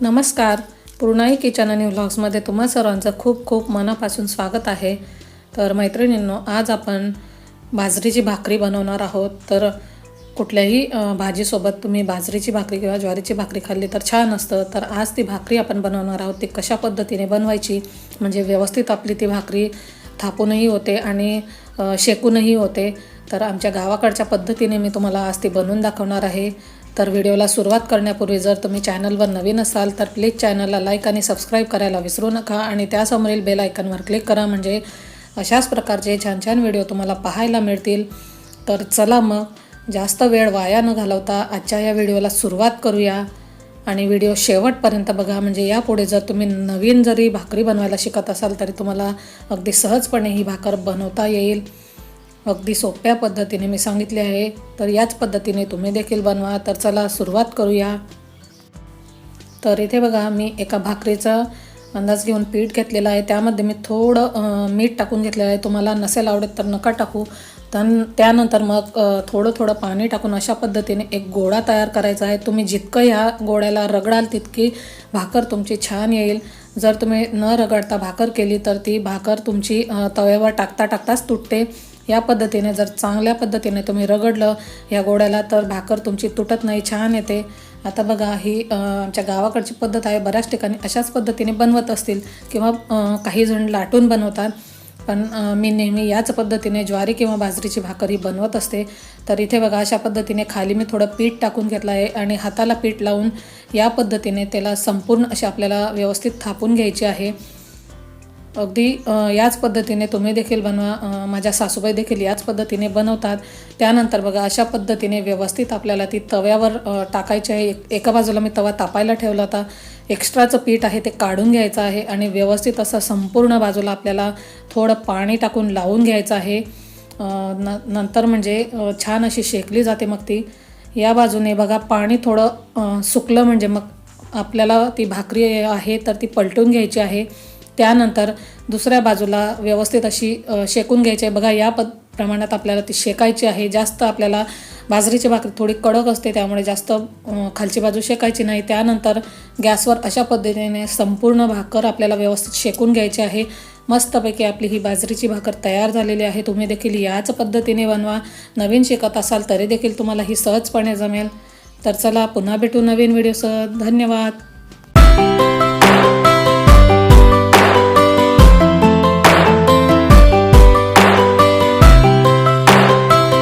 नमस्कार. पूर्णाई किचन आणि व्लॉग्समध्ये तुम्हा सर्वांचं खूप खूप मनापासून स्वागत आहे. तर मैत्रिणींनो आज आपण बाजरीची भाकरी बनवणार आहोत. तर कुठल्याही भाजीसोबत तुम्ही बाजरीची भाकरी किंवा ज्वारीची भाकरी खाल्ली तर छान असतं. तर आज ती भाकरी आपण बनवणार आहोत. ती कशा पद्धतीने बनवायची? म्हणजे व्यवस्थित आपली ती भाकरी थापूनही होते आणि शेकूनही होते. तर आमच्या गावाकडच्या पद्धतीने मी तुम्हाला आज ती बनवून दाखवणार आहे. तर व्हिडिओला सुरुवात करण्यापूर्वी जर तुम्ही चॅनलवर नवीन असाल तर प्लीज चॅनलला लाईक आणि सबस्क्राईब करायला विसरू नका आणि त्यासमोरील बेल आयकनवर क्लिक करा. म्हणजे अशाच प्रकारचे छान छान व्हिडिओ तुम्हाला पाहायला मिळतील. तर चला मग जास्त वेळ वाया न घालवता आजच्या या व्हिडिओला सुरुवात करूया. आणि व्हिडिओ शेवटपर्यंत बघा. म्हणजे यापुढे जर तुम्ही नवीन जरी भाकरी बनवायला शिकत असाल तरी तुम्हाला अगदी सहजपणे ही भाकर बनवता येईल. अगदी सोप्या पद्धतीने मी सांगितले आहे. तर याच पद्धतीने तुम्ही देखील बनवा. तर चला सुरुवात करूया. तर इथे बघा मी एका भाकरीचा अंदाज घेऊन पीठ घेतलेलं आहे. त्यामध्ये मी थोडं मीठ टाकून घेतलेलं आहे. तुम्हाला नसेल आवडत तर नका टाकू. तन त्यानंतर मग थोडं थोडं पाणी टाकून अशा पद्धतीने एक गोळा तयार करायचा आहे. तुम्ही जितकं ह्या गोळ्याला रगडाल तितकी भाकर तुमची छान येईल. जर तुम्ही न रगडता भाकर केली तर ती भाकर तुमची तव्यावर टाकता टाकताच तुटते. या पद्धतीने जर चांगल्या पद्धतीने तुम्ही रगडलं या गोड्याला तर भाकर तुमची तुटत नाही छान येते. आता बघा ही आमच्या गावाकडची पद्धत आहे. बऱ्याच ठिकाणी अशाच पद्धतीने बनवत असतील किंवा काही जण लाटून बनवतात. पण मी नेहमी याच पद्धतीने ज्वारी किंवा बाजरीची भाकर ही बनवत असते. तर इथे बघा अशा पद्धतीने खाली मी थोडं पीठ टाकून घेतलं आहे आणि हाताला पीठ लावून या पद्धतीने त्याला संपूर्ण अशी आपल्याला व्यवस्थित थापून घ्यायची आहे. अगदी याच पद्धतीने तुम्ही देखील बनवा माझ्या सासूबाई देखील याच पद्धतीने बनवतात. त्यानंतर बघा अशा पद्धतीने व्यवस्थित आपल्याला ती तव्यावर टाकायची आहे. एक- एका बाजूला मी तवा तापायला ठेवला होता. एक्स्ट्राचं पीठ आहे ते काढून घ्यायचं आहे आणि व्यवस्थित असं संपूर्ण बाजूला आपल्याला थोडं पाणी टाकून लावून घ्यायचं आहे. न नंतर म्हणजे छान अशी शेकली जाते मग ती. या बाजूने बघा पाणी थोडं सुकलं म्हणजे मग आपल्याला ती भाकरी आहे तर ती पलटून घ्यायची आहे. त्यानंतर दुसऱ्या बाजूला व्यवस्थित अशी शेकून घ्यायची आहे. बघा या पद प्रमाणात आपल्याला ती शेकायची आहे. जास्त आपल्याला बाजरीची भाकरी थोडी कडक असते त्यामुळे जास्त खालची बाजू शेकायची नाही. त्यानंतर गॅसवर अशा पद्धतीने संपूर्ण भाकर आपल्याला व्यवस्थित शेकून घ्यायची आहे. मस्तपैकी आपली ही बाजरीची भाकर तयार झालेली आहे. तुम्ही देखील याच पद्धतीने बनवा. नवीन शिकत असाल तरी देखील तुम्हाला ही सहजपणे जमेल. तर चला पुन्हा भेटू नवीन व्हिडिओसह. धन्यवाद.